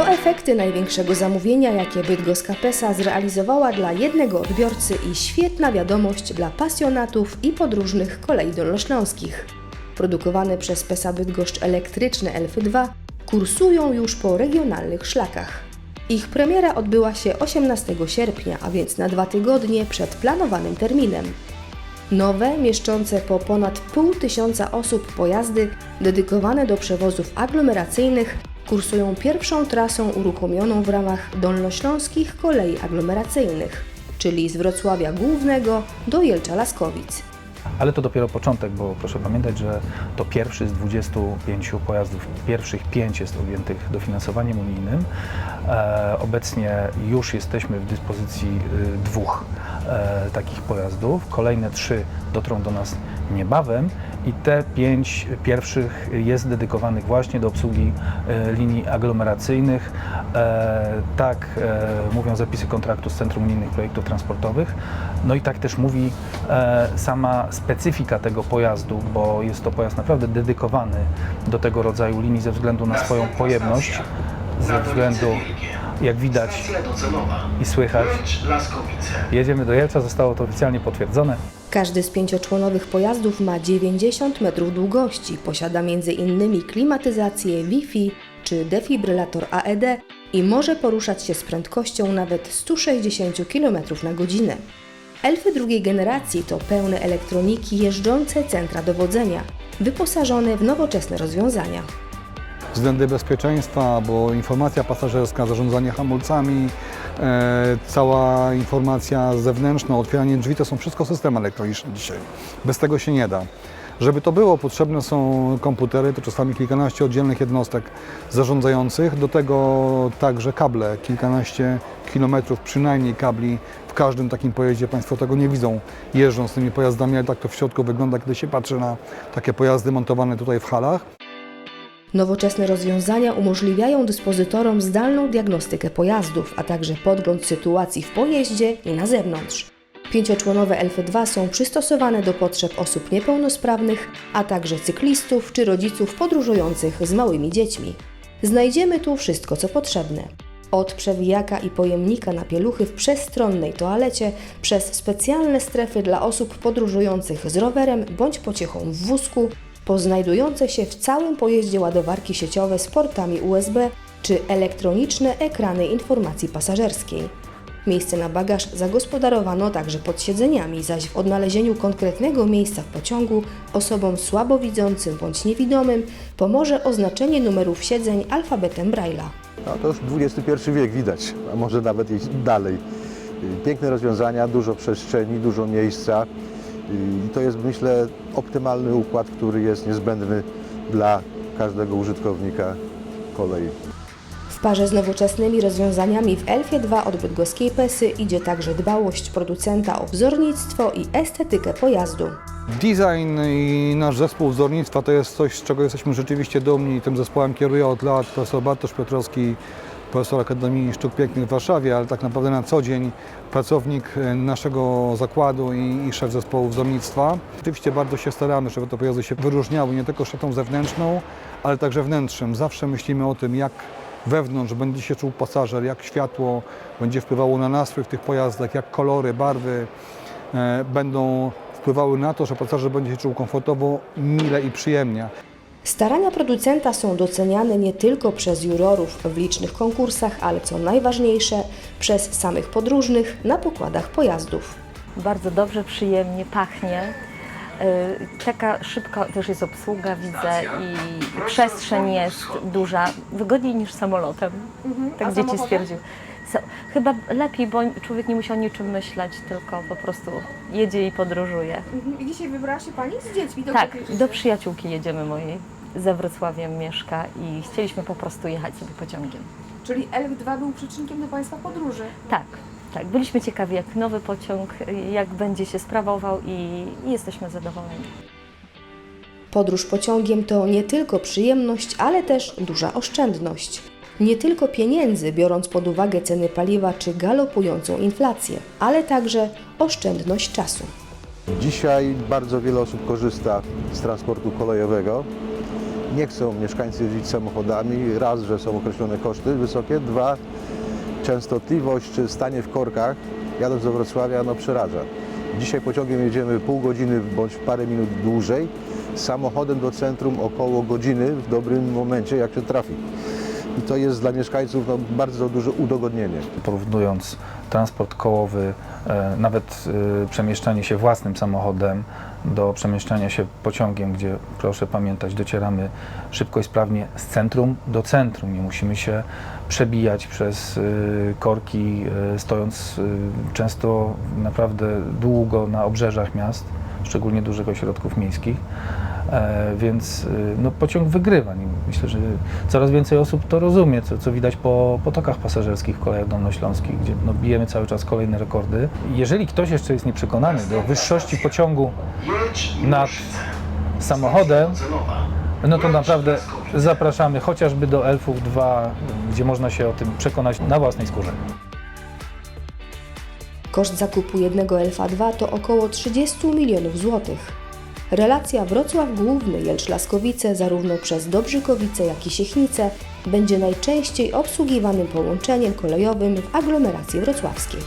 efekty największego zamówienia, jakie Bydgoska Pesa zrealizowała dla jednego odbiorcy i świetna wiadomość dla pasjonatów i podróżnych kolei dolnośląskich. Produkowane przez Pesa Bydgoszcz elektryczne Elfy 2 kursują już po regionalnych szlakach. Ich premiera odbyła się 18 sierpnia, a więc na dwa tygodnie przed planowanym terminem. Nowe, mieszczące po ponad pół tysiąca osób pojazdy dedykowane do przewozów aglomeracyjnych kursują pierwszą trasą uruchomioną w ramach dolnośląskich kolei aglomeracyjnych, czyli z Wrocławia Głównego do Jelcza Laskowic. Ale to dopiero początek, bo proszę pamiętać, że to pierwszy z 25 pojazdów, pierwszych pięć jest objętych dofinansowaniem unijnym. E, obecnie już jesteśmy w dyspozycji y, dwóch e, takich pojazdów. Kolejne trzy dotrą do nas niebawem i te pięć pierwszych jest dedykowanych właśnie do obsługi e, linii aglomeracyjnych. E, tak e, mówią zapisy kontraktu z Centrum Unijnych Projektów Transportowych. No i tak też mówi sama specyfika tego pojazdu, bo jest to pojazd naprawdę dedykowany do tego rodzaju linii ze względu na swoją pojemność, ze względu, jak widać i słychać, jedziemy do Jelcza, zostało to oficjalnie potwierdzone. Każdy z pięcioczłonowych pojazdów ma 90 metrów długości, posiada m.in. klimatyzację Wi-Fi czy defibrylator AED i może poruszać się z prędkością nawet 160 km na godzinę. Elfy drugiej generacji to pełne elektroniki jeżdżące centra dowodzenia, wyposażone w nowoczesne rozwiązania. Względy bezpieczeństwa, bo informacja pasażerska, zarządzanie hamulcami, e, cała informacja zewnętrzna, otwieranie drzwi, to są wszystko systemy elektroniczne dzisiaj. Bez tego się nie da. Żeby to było, potrzebne są komputery, to czasami kilkanaście oddzielnych jednostek zarządzających, do tego także kable, kilkanaście kilometrów przynajmniej kabli w każdym takim pojeździe. Państwo tego nie widzą jeżdżąc tymi pojazdami, ale tak to w środku wygląda, kiedy się patrzy na takie pojazdy montowane tutaj w halach. Nowoczesne rozwiązania umożliwiają dyspozytorom zdalną diagnostykę pojazdów, a także podgląd sytuacji w pojeździe i na zewnątrz. Pięcioczłonowe Elfy 2 są przystosowane do potrzeb osób niepełnosprawnych, a także cyklistów czy rodziców podróżujących z małymi dziećmi. Znajdziemy tu wszystko, co potrzebne. Od przewijaka i pojemnika na pieluchy w przestronnej toalecie, przez specjalne strefy dla osób podróżujących z rowerem bądź pociechą w wózku, po znajdujące się w całym pojeździe ładowarki sieciowe z portami USB czy elektroniczne ekrany informacji pasażerskiej. Miejsce na bagaż zagospodarowano także pod siedzeniami, zaś w odnalezieniu konkretnego miejsca w pociągu osobom słabowidzącym bądź niewidomym pomoże oznaczenie numerów siedzeń alfabetem Braille'a. No, to już XXI wiek widać, a może nawet iść dalej. Piękne rozwiązania, dużo przestrzeni, dużo miejsca. I to jest, myślę, optymalny układ, który jest niezbędny dla każdego użytkownika kolei. W parze z nowoczesnymi rozwiązaniami w Elfie 2 od bydgoskiej Pesy idzie także dbałość producenta o wzornictwo i estetykę pojazdu. Design i nasz zespół wzornictwa to jest coś, z czego jesteśmy rzeczywiście dumni. Tym zespołem kieruje od lat profesor Bartosz Piotrowski, profesor Akademii Sztuk Pięknych w Warszawie, ale tak naprawdę na co dzień pracownik e, naszego zakładu i, i szef zespołu wzornictwa. Oczywiście bardzo się staramy, żeby te pojazdy się wyróżniały nie tylko szatą zewnętrzną, ale także wnętrzem. Zawsze myślimy o tym, jak wewnątrz będzie się czuł pasażer, jak światło będzie wpływało na nastrój w tych pojazdach, jak kolory, barwy e, będą wpływały na to, że pasażer będzie się czuł komfortowo, mile i przyjemnie. Starania producenta są doceniane nie tylko przez jurorów w licznych konkursach, ale co najważniejsze, przez samych podróżnych na pokładach pojazdów. Bardzo dobrze, przyjemnie, pachnie. Y, Taka szybka też jest obsługa, widzę, i przestrzeń jest duża, wygodniej niż samolotem. Tak dzieci stwierdził. So, chyba lepiej, bo człowiek nie musiał niczym myśleć, tylko po prostu jedzie i podróżuje. I dzisiaj wybrała się Pani z dziećmi do Tak, do przyjaciółki jedziemy mojej. Ze Wrocławiem mieszka i chcieliśmy po prostu jechać sobie pociągiem. Czyli Elf2 był przyczynkiem do Państwa podróży. Tak, tak. Byliśmy ciekawi, jak nowy pociąg, jak będzie się sprawował i, i jesteśmy zadowoleni. Podróż pociągiem to nie tylko przyjemność, ale też duża oszczędność. Nie tylko pieniędzy, biorąc pod uwagę ceny paliwa czy galopującą inflację, ale także oszczędność czasu. Dzisiaj bardzo wiele osób korzysta z transportu kolejowego nie chcą mieszkańcy jeździć samochodami. Raz, że są określone koszty wysokie, dwa, częstotliwość czy stanie w korkach jadąc do Wrocławia no przeraża. Dzisiaj pociągiem jedziemy pół godziny bądź parę minut dłużej, samochodem do centrum około godziny w dobrym momencie, jak się trafi. I to jest dla mieszkańców no, bardzo duże udogodnienie. porównując transport kołowy, e, nawet e, przemieszczanie się własnym samochodem do przemieszczania się pociągiem, gdzie proszę pamiętać, docieramy szybko i sprawnie z centrum do centrum. Nie musimy się przebijać przez e, korki, stojąc często naprawdę długo na obrzeżach miast, szczególnie dużych ośrodków miejskich. E, więc e, no, pociąg wygrywa. Myślę, że coraz więcej osób to rozumie, co, co widać po potokach pasażerskich w kolejach dolnośląskich, gdzie no, bijemy cały czas kolejne rekordy. Jeżeli ktoś jeszcze jest nieprzekonany do wyższości pociągu nad samochodem, no to naprawdę zapraszamy chociażby do Elfów 2, gdzie można się o tym przekonać na własnej skórze. Koszt zakupu jednego Elfa 2 to około 30 milionów złotych. Relacja Wrocław Główny Jelcz-Laskowice zarówno przez Dobrzykowice, jak i Siechnice będzie najczęściej obsługiwanym połączeniem kolejowym w aglomeracji wrocławskiej.